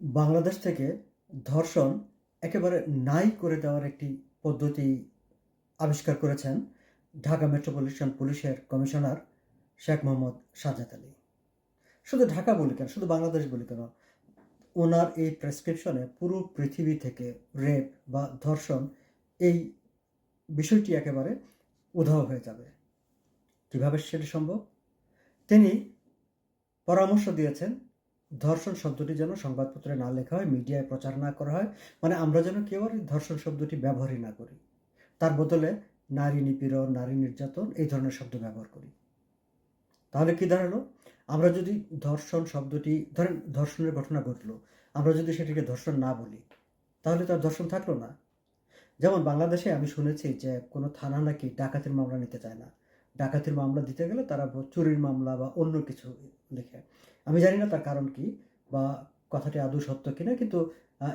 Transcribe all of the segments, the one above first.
বাংলাদেশ থেকে ধর্ষণ একেবারে নাই করে দেওয়ার একটি পদ্ধতি আবিষ্কার করেছেন ঢাকা মেট্রোপলিটন পুলিশের কমিশনার শেখ মোহাম্মদ সাজাদ আলী। শুধু ঢাকা বলি কেন? শুধু বাংলাদেশ বলি কেন? ওনার এই প্রেসক্রিপশনে পুরো পৃথিবী থেকে রেপ বা ধর্ষণ এই বিষয়টি একেবারে উধাও হয়ে যাবে। কীভাবে সেটি সম্ভব? তিনি পরামর্শ দিয়েছেন ধর্ষণ শব্দটি যেন সংবাদপত্রে না লেখা হয়, মিডিয়ায় প্রচার না করা হয় মানে আমরা যেন কেউ আর ধর্ষণ শব্দটি ব্যবহারই না করি। তার বদলে নারী নিপীড়ন, নারী নির্যাতন এই ধরনের শব্দ ব্যবহার করি। তাহলে কি দাঁড়াল? আমরা যদি ধর্ষণ শব্দটি, ধরেন ধর্ষণের ঘটনা ঘটলো, আমরা যদি সেটিকে ধর্ষণ না বলি, তাহলে তার ধর্ষণ থাকল না। যেমন বাংলাদেশে আমি শুনেছি যে কোনো থানা নাকি ডাকাতির মামলা নিতে চায় না। ডাকাতির মামলা দিতে গেলে তারা চুরির মামলা বা অন্য কিছু লেখে। আমি জানি না তার কারণ কি বা কথাটি আদৌ সত্য কিনা, কিন্তু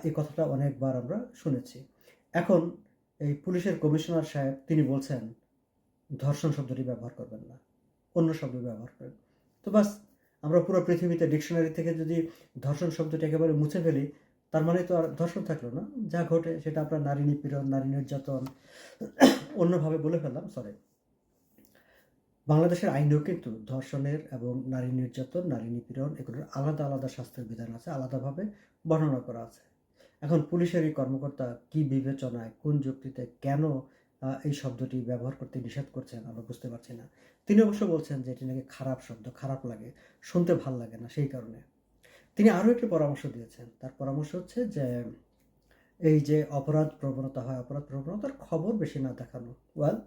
এই কথাটা অনেকবার আমরা শুনেছি। এখন এই পুলিশের কমিশনার সাহেব তিনি বলছেন, ধর্ষণ শব্দটি ব্যবহার করবেন না, অন্য শব্দ ব্যবহার করেন। তো বাস, আমরা পুরো পৃথিবীতে ডিকশনারি থেকে যদি ধর্ষণ শব্দটি একেবারে মুছে ফেলি, তার মানে তো আর ধর্ষণ থাকল না। যা ঘটে সেটা আপনার নারী নিপীড়ন, নারী নির্যাতন, অন্যভাবে বলে ফেললাম সরি বাংলাদেশের আইনেও কিন্তু ধর্ষণের এবং নারী নির্যাতন, নারী নিপীড়ন এগুলোর আলাদা আলাদা শাস্তির বিধান আছে, আলাদাভাবে বর্ণনা করা আছে। এখন পুলিশের এই কর্মকর্তা কি বিবেচনায়, কোন যুক্তিতে কেন এই শব্দটি ব্যবহার করতে নিষেধ করছেন আমরা বুঝতে পারছি না। তিনি অবশ্য বলছেন যে এটি নাকি খারাপ শব্দ, খারাপ লাগে, শুনতে ভালো লাগে না সেই কারণে। তিনি আরও একটি পরামর্শ দিয়েছেন, তার পরামর্শ হচ্ছে যে, এই যে অপরাধ প্রবণতা হয়, অপরাধ প্রবণতার খবর বেশি না দেখানো। ওয়েল,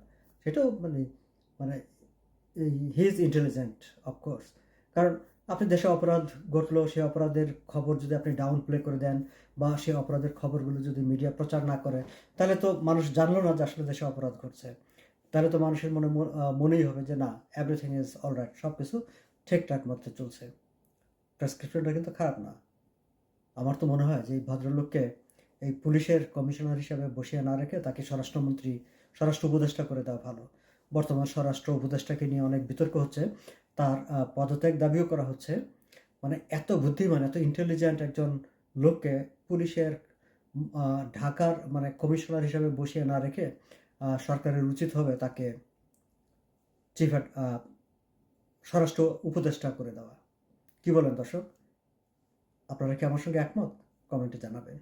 সেটাও মানে মানে হি ইজ ইন্টেলিজেন্ট অফকোর্স কারণ আপনি দেশে অপরাধ ঘটলো, সে অপরাধের খবর যদি আপনি ডাউন প্লে করে দেন বা সে অপরাধের খবরগুলো যদি মিডিয়া প্রচার না করে, তাহলে তো মানুষ জানলো না যে আসলে দেশে অপরাধ ঘটছে। তাহলে তো মানুষের মনে মনেই হবে যে না এভরিথিং ইজ অল রাইট সব কিছু ঠিকঠাক মতো চলছে। প্রেসক্রিপশনটা কিন্তু খারাপ না। আমার তো মনে হয় যে এই ভদ্রলোককে এই পুলিশের কমিশনার হিসাবে বসিয়ে না রেখে তাকে স্বরাষ্ট্রমন্ত্রী, স্বরাষ্ট্র উপদেষ্টা করে দেওয়া ভালো। বর্তমান স্বরাষ্ট্র উপদেষ্টাকে নিয়ে অনেক বিতর্ক হচ্ছে। তার পদত্যাগ দাবিও করা হচ্ছে। মানে এত বুদ্ধিমান, এত ইন্টেলিজেন্ট একজন লোককে পুলিশের ঢাকার মানে কমিশনার হিসাবে বসিয়ে না রেখে সরকারের উচিত হবে তাকে চিফ স্বরাষ্ট্র উপদেষ্টা করে দেওয়া। কি বলেন দর্শক? আপনারা কি আমার সঙ্গে একমত? কমেন্টে জানাবেন।